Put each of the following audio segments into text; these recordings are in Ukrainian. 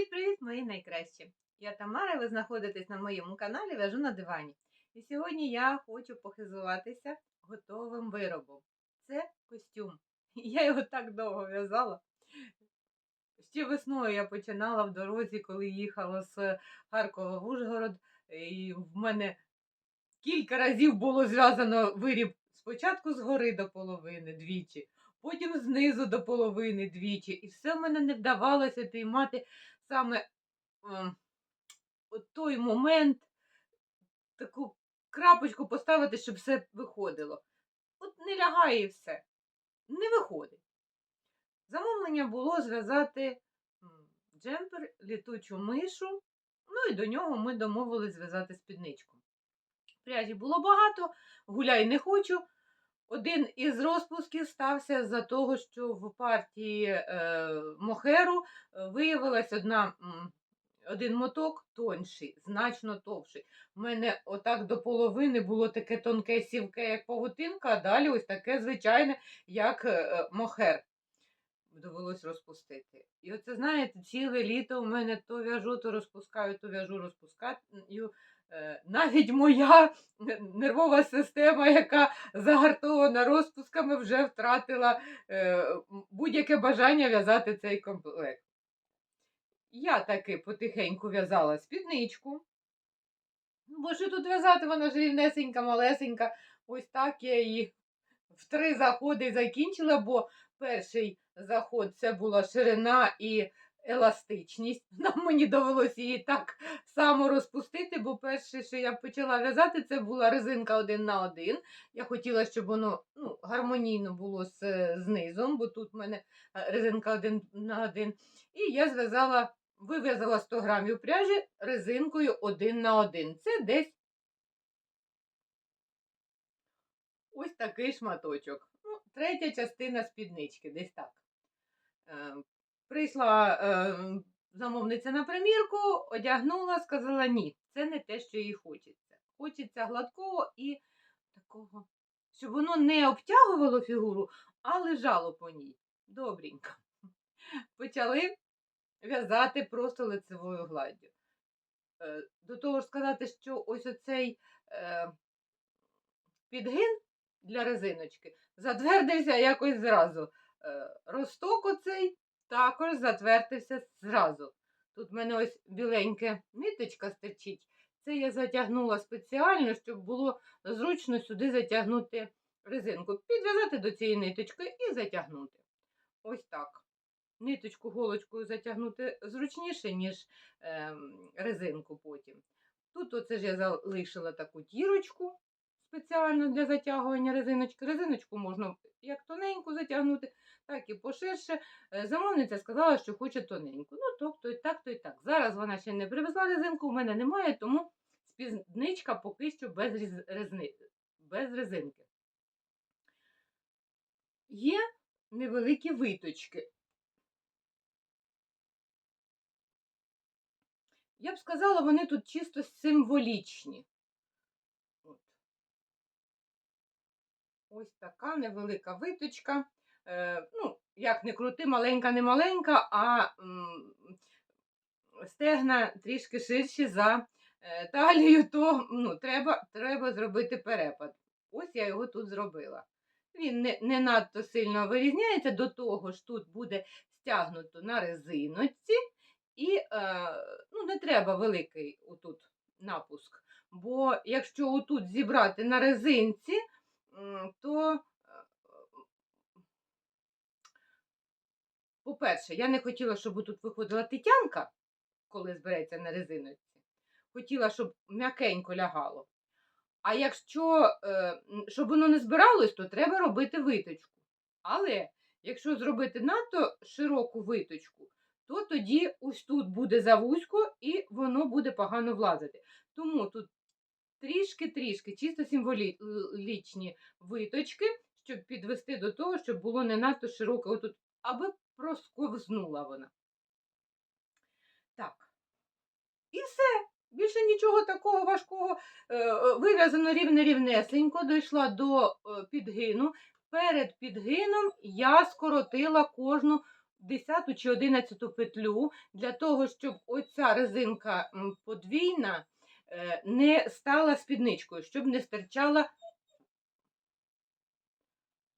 Привіт-привіт, мої найкращі! Я Тамара, ви знаходитесь на моєму каналі Вяжу на дивані. І сьогодні я хочу похизуватися готовим виробом. Це костюм. Я його так довго в'язала. Ще весною я починала в дорозі, коли їхала з Харкова в Ужгород, і в мене кілька разів було зв'язано виріб спочатку згори до половини двічі, потім знизу до половини двічі. І все в мене не вдавалося піймати саме ем, от той момент, таку крапочку поставити, щоб все виходило. От не лягає все. Не виходить. Замовлення було зв'язати джемпер, літучу мишу, ну і до нього ми домовились зв'язати спідничку. Пряжі було багато, гуляй не хочу. Один із розпусків стався за того, що в партії е, Мохеру е, виявилась одна, один моток тонший, значно товший. У мене отак до половини було таке тонке сівке, як павутинка, а далі ось таке звичайне, як е, мохер. Довелось розпустити. І оце, знаєте, ціле літо у мене то в'яжу, то розпускаю, то в'яжу, розпускаю. Е, Навіть моя нервова система, яка загартована розпусками, вже втратила е, будь-яке бажання в'язати цей комплект. Я таки потихеньку в'язала спідничку. Бо що тут в'язати, вона ж рівнесенька, малесенька. Ось так я її в три заходи закінчила, бо перший заход це була ширина і еластичність. Нам мені довелося її так само розпустити, бо перше, що я почала в'язати, це була резинка один на один. Я хотіла, щоб воно ну, гармонійно було з, з низом, бо тут в мене е, резинка один на один. І я зв'язала, вив'язала 100 грамів пряжі резинкою один на один. Це десь ось такий шматочок. Ну, третя частина спіднички, десь так. Прийшла е, замовниця на примірку, одягнула, сказала, ні, це не те, що їй хочеться. Хочеться гладкого і такого, щоб воно не обтягувало фігуру, а лежало по ній. Добренько. Почали в'язати просто лицевою гладдю. Е, До того ж сказати, що ось оцей е, підгин для резиночки затвердився якось зразу. Е, Росток оцей також затвердився зразу. Тут в мене ось біленька ниточка стирчить. Це я затягнула спеціально, щоб було зручно сюди затягнути резинку. Підв'язати до цієї ниточки і затягнути. Ось так. Ниточку голочкою затягнути зручніше, ніж е, резинку потім. Тут оце ж я залишила таку дірочку спеціально для затягування резиночки. Резиночку можна як тоненьку затягнути, так і поширше. Е, Замовниця сказала, що хоче тоненьку. Ну, тобто і так, то і так. Зараз вона ще не привезла резинку, у мене немає, тому спідничка поки що без, резни... без резинки. Є невеликі виточки. Я б сказала, вони тут чисто символічні. Ось така невелика виточка. Е, ну, як не крути, маленька, не маленька, а стегна трішки ширші за е, талію, то ну, треба, треба зробити перепад. Ось я його тут зробила. Він не, не надто сильно вирізняється, до того ж тут буде стягнуто на резиночці, і е, ну, не треба великий отут напуск. Бо якщо отут зібрати на резинці, то, е, по-перше, я не хотіла, щоб тут виходила тетянка, коли збереться на резиночці. Хотіла, щоб м'якенько лягало. А якщо, е, щоб воно не збиралось, то треба робити виточку. Але якщо зробити надто широку виточку, то тоді ось тут буде завузько і воно буде погано влазити. Тому тут трішки-трішки, чисто символічні виточки, щоб підвести до того, щоб було не надто широке отут, аби просковзнула вона. Так. І все. Більше нічого такого важкого. Е, е, Вив'язано рівне-рівнесенько, дійшла до е, підгину. Перед підгином я скоротила кожну 10 чи 11 петлю для того, щоб оця резинка подвійна е, не стала спідничкою, щоб не стирчала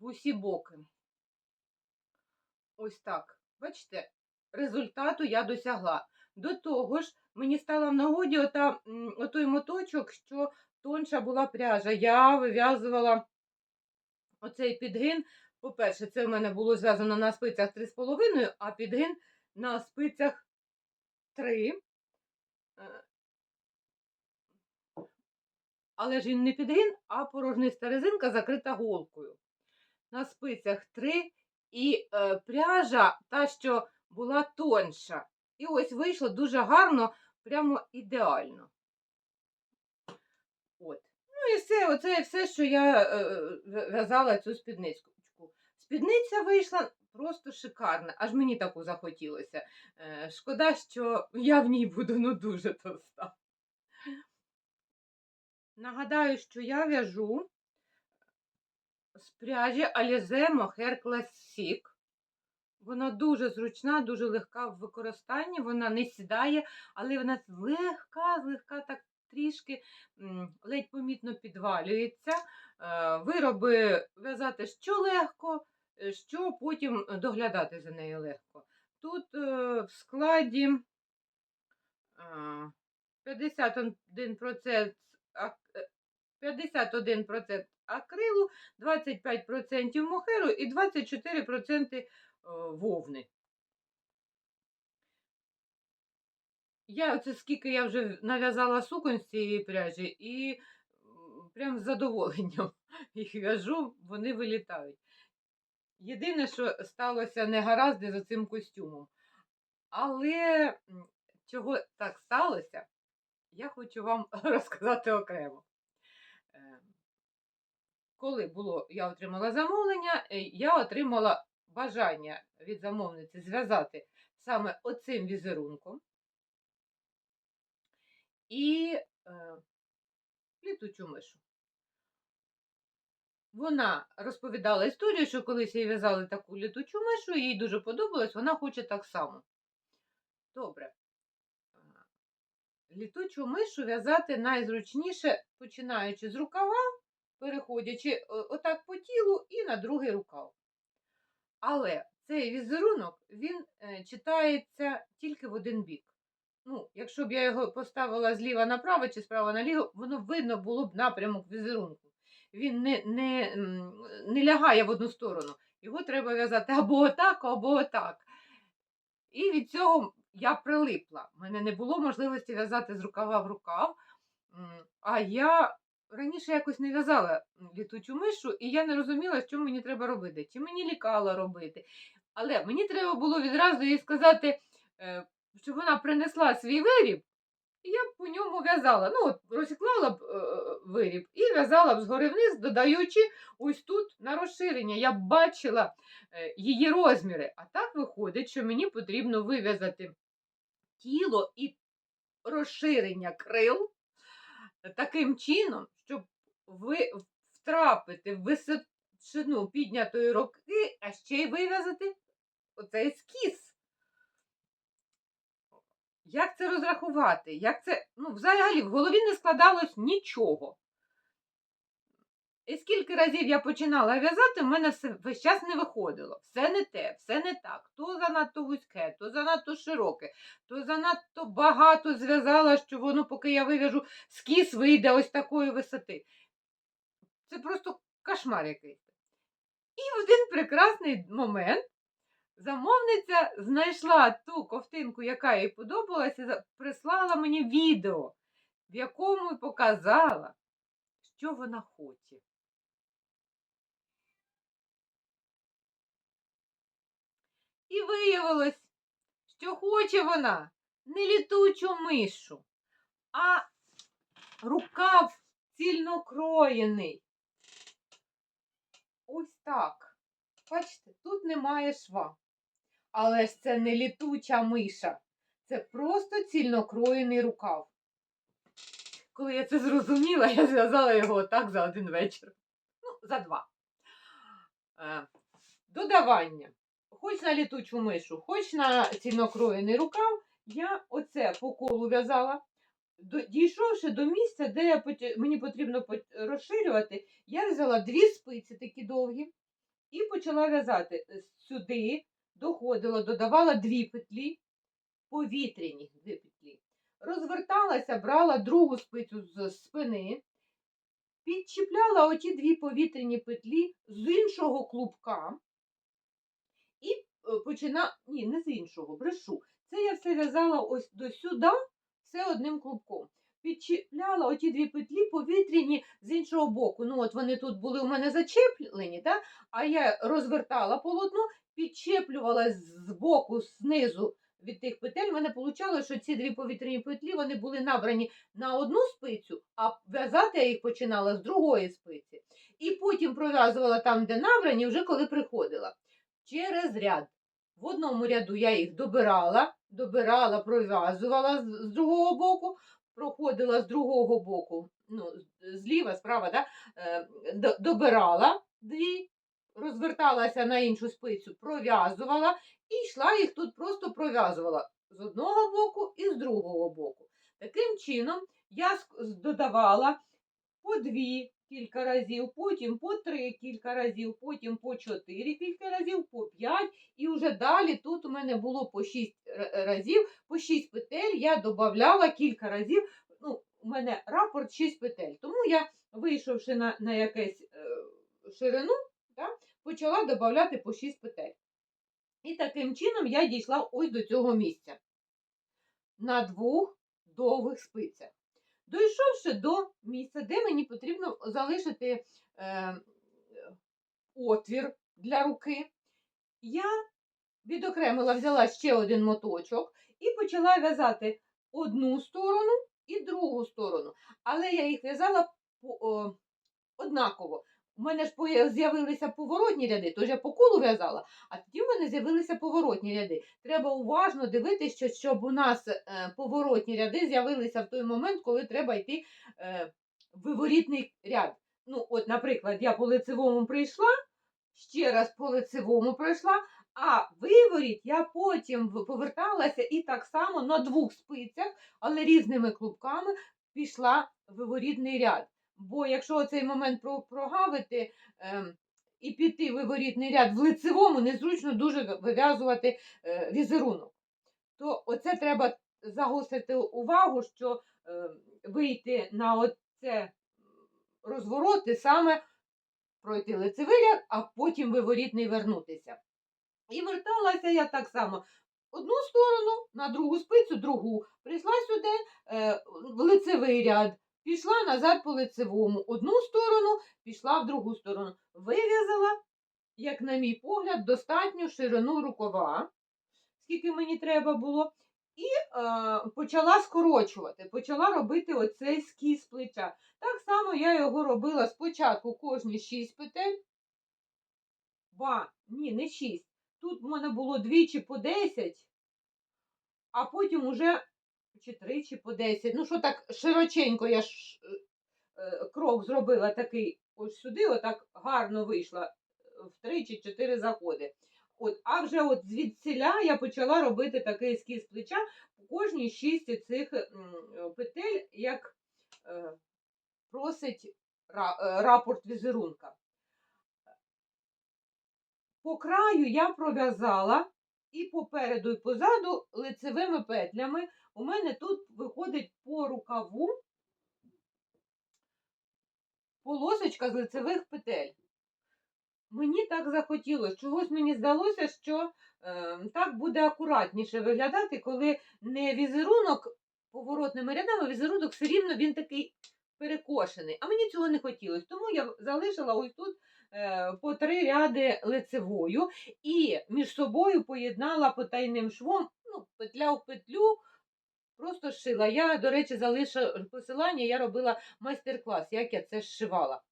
в усі боки. Ось так. Бачите, результату я досягла. До того ж, мені стала в нагоді ота, отой моточок, що тонша була пряжа. Я вив'язувала оцей підгин. По-перше, це в мене було зв'язано на спицях 3,5, а підгин на спицях 3. Е, Але ж він не підгин, а порожниста резинка закрита голкою. На спицях 3 і е, пряжа та, що була тонша. І ось вийшло дуже гарно, прямо ідеально. От. Ну і все, оце все, що я е, в'язала цю спідничку. Спідниця вийшла просто шикарна, аж мені таку захотілося. Е, шкода, що я в ній буду ну дуже товста. Нагадаю, що я в'яжу з пряжі Alize Mohair Classic. Вона дуже зручна, дуже легка в використанні, вона не сідає, але вона злегка, злегка так трішки ледь помітно підвалюється. Е, Вироби в'язати що легко, що потім доглядати за нею легко. Тут е, в складі е, 51% ак- е, 51% акрилу, 25% мохеру і 24% е, вовни. Я оце скільки я вже нав'язала суконь з цієї пряжі і прям з задоволенням їх в'яжу, вони вилітають. Єдине, що сталося негаразди з цим костюмом. Але чого так сталося, я хочу вам розказати окремо. Коли було, я отримала замовлення, е, я отримала бажання від замовниці зв'язати саме оцим візерунком і е, літучу мишу. Вона розповідала історію, що колись їй в'язали таку літучу мишу, їй дуже подобалось, вона хоче так само. Добре. Е, Літучу мишу в'язати найзручніше, починаючи з рукава, переходячи е, отак по тілу і на другий рукав. Але цей візерунок він е, читається тільки в один бік. Ну, якщо б я його поставила зліва направо чи справа наліво, воно видно було б напрямок візерунку. Він не, не, не лягає в одну сторону. Його треба в'язати або отак, або отак. І від цього я прилипла. У мене не було можливості в'язати з рукава в рукав. А я раніше якось не в'язала літучу мишу, і я не розуміла, що мені треба робити. Чи мені лікала робити. Але мені треба було відразу їй сказати, е, щоб вона принесла свій виріб, і я б по ньому в'язала. Ну, от розклала б е, виріб і в'язала б згори вниз, додаючи ось тут на розширення. Я б бачила е, її розміри. А так виходить, що мені потрібно вив'язати тіло і розширення крил таким чином, щоб ви втрапити в височину піднятої руки, а ще й вив'язати оцей ескіз. Як це розрахувати? Як це, ну, взагалі, в голові не складалось нічого. І скільки разів я починала в'язати, в мене все весь час не виходило. Все не те, все не так. То занадто вузьке, то занадто широке, то занадто багато зв'язала, що воно, поки я вив'яжу, скіс вийде ось такої висоти. Це просто кошмар якийсь. І в один прекрасний момент замовниця знайшла ту ковтинку, яка їй подобалася, прислала мені відео, в якому показала, що вона хоче. І виявилось, що хоче вона не літучу мишу, а рукав цільнокроєний. Ось так. Бачите, тут немає шва. Але ж це не літуча миша. Це просто цільнокроєний рукав. Коли я це зрозуміла, я зв'язала його отак за один вечір. Ну, за два. Е, Додавання. Хоч на літучу мишу, хоч на цінокроєний рукав, я оце по колу в'язала. Дійшовши до місця, де я поті- мені потрібно пот- розширювати, я взяла дві спиці такі довгі і почала в'язати сюди, доходила, додавала дві петлі, повітряні дві петлі. Розверталася, брала другу спицю з спини, підчіпляла оті дві повітряні петлі з іншого клубка почина... Ні, не з іншого, брешу. Це я все в'язала ось до сюди, все одним клубком. Підчіпляла оті дві петлі повітряні з іншого боку. Ну, от вони тут були у мене зачеплені, да? а я розвертала полотно, підчеплювала з боку, знизу від тих петель. У мене вийшло, що ці дві повітряні петлі вони були набрані на одну спицю, а в'язати я їх починала з другої спиці. І потім пров'язувала там, де набрані, вже коли приходила. Через ряд. В одному ряду я їх добирала, добирала, пров'язувала з, другого боку, проходила з другого боку, ну, зліва, справа, да? е, добирала дві, розверталася на іншу спицю, пров'язувала і йшла їх тут просто пров'язувала з одного боку і з другого боку. Таким чином я додавала по дві кілька разів, потім по три кілька разів, потім по чотири кілька разів, по п'ять. І вже далі тут у мене було по шість разів, по шість петель я додавала кілька разів. Ну, у мене рапорт 6 петель. Тому я, вийшовши на, на якесь е, ширину, да, почала додавати по 6 петель. І таким чином я дійшла ось до цього місця. На двох довгих спицях. Дійшовши до місця, де мені потрібно залишити е, отвір для руки, я відокремила, взяла ще один моточок і почала в'язати одну сторону і другу сторону. Але я їх в'язала однаково. У мене ж з'явилися поворотні ряди, тож я по колу в'язала, а тоді в мене з'явилися поворотні ряди. Треба уважно дивитися, щоб у нас е, поворотні ряди з'явилися в той момент, коли треба йти е, виворітний ряд. Ну, от, наприклад, я по лицевому прийшла, ще раз по лицевому пройшла, а виворіт я потім поверталася і так само на двох спицях, але різними клубками пішла виворітний ряд. Бо якщо цей момент прогавити ем, і піти виворітний ряд в лицевому, незручно дуже вив'язувати е, візерунок. То оце треба загострити увагу, що е, вийти на оце розвороти саме пройти лицевий ряд, а потім виворітний вернутися. І верталася я так само. Одну сторону, на другу спицю, другу. Прийшла сюди е, в лицевий ряд, пішла назад по лицевому. Одну сторону, пішла в другу сторону. Вив'язала, як на мій погляд, достатню ширину рукава, скільки мені треба було. І е, почала скорочувати, почала робити оцей скіз плеча. Так само я його робила спочатку кожні 6 петель. Ба, ні, не 6. Тут в мене було двічі по 10, а потім уже чи тричі по 10. Ну, що так широченько я ж е, е, крок зробила такий ось сюди, отак гарно вийшла е, в три чи чотири заходи. От, а вже от звідсіля я почала робити такий ескіз плеча по кожній шість цих петель, як просить ра- рапорт візерунка. По краю я пров'язала і попереду, і позаду лицевими петлями. У мене тут виходить по рукаву полосочка з лицевих петель. Мені так захотілося. Чогось мені здалося, що е, так буде акуратніше виглядати, коли не візерунок поворотними рядами, а візерунок все рівно він такий перекошений. А мені цього не хотілося. Тому я залишила ось тут е, по три ряди лицевою і між собою поєднала потайним швом, ну, петля в петлю. Просто шила. Я, до речі, залишу посилання, я робила майстер-клас, як я це зшивала.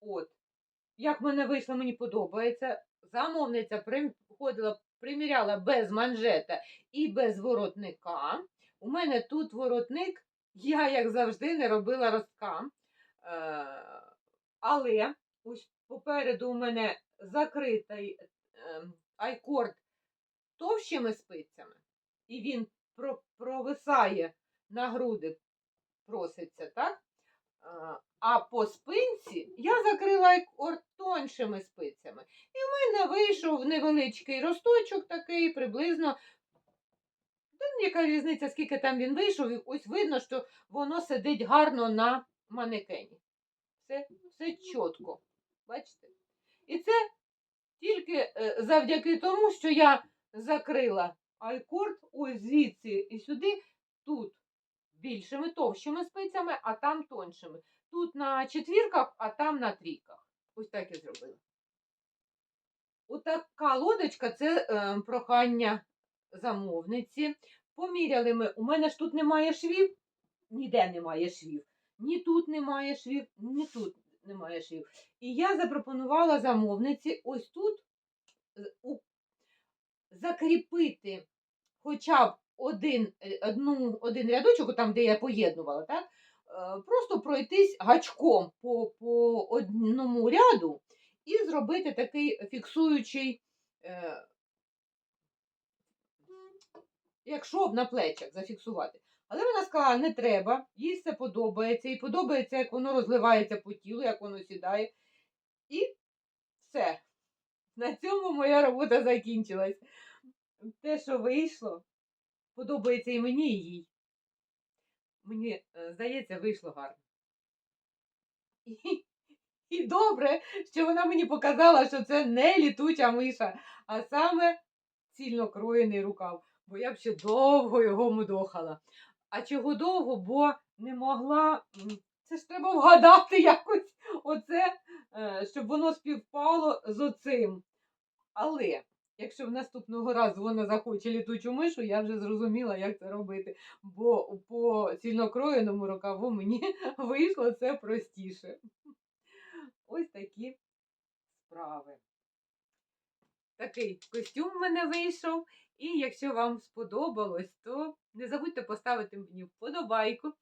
От. Як в мене вийшло, мені подобається. Замовниця приходила, приміряла без манжета і без воротника. У мене тут воротник, я, як завжди, не робила ростка. Е, але ось попереду у мене закритий е, айкорд товщими спицями, і він провисає на груди, проситься, так? А, по спинці я закрила тоншими спицями. І в мене вийшов невеличкий росточок такий, приблизно. Яка різниця, скільки там він вийшов, і ось видно, що воно сидить гарно на манекені. Все, все чітко. Бачите? І це тільки е, завдяки тому, що я закрила айкорд ось звідси і сюди, тут більшими, товщими спицями, а там тоншими. Тут на четвірках, а там на трійках. Ось так я зробила. Отака лодочка це е, прохання замовниці. Поміряли ми. У мене ж тут немає швів, ніде немає швів. Ні тут немає швів, ні тут немає швів. І я запропонувала замовниці ось тут е, у- закріпити хоча б один, е, одну, один рядочок, там, де я поєднувала, так? е, просто пройтись гачком по, по одному ряду і зробити такий фіксуючий, е, як шов на плечах зафіксувати. Але вона сказала, не треба, їй все подобається, і подобається, як воно розливається по тілу, як воно сідає. І все. На цьому моя робота закінчилась. Те, що вийшло, подобається і мені, і їй. Мені, е, здається, вийшло гарно. І, добре, що вона мені показала, що це не літуча миша, а саме цільнокроєний рукав. Бо я б ще довго його мудохала. А чого довго, бо не могла. Це ж треба вгадати якось оце, е, щоб воно співпало з оцим. Але якщо в наступного разу вона захоче літучу мишу, я вже зрозуміла, як це робити. Бо по цільнокроєному рукаву мені вийшло це простіше. Ось такі справи. Такий костюм в мене вийшов. І якщо вам сподобалось, то не забудьте поставити мені вподобайку,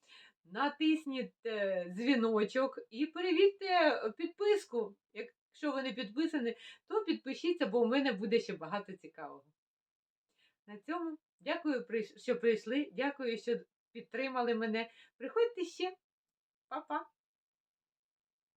натисніть е, дзвіночок і перевірте підписку. Якщо ви не підписані, то підпишіться, бо у мене буде ще багато цікавого. На цьому дякую, що прийшли. Дякую, що підтримали мене. Приходьте ще. Па-па!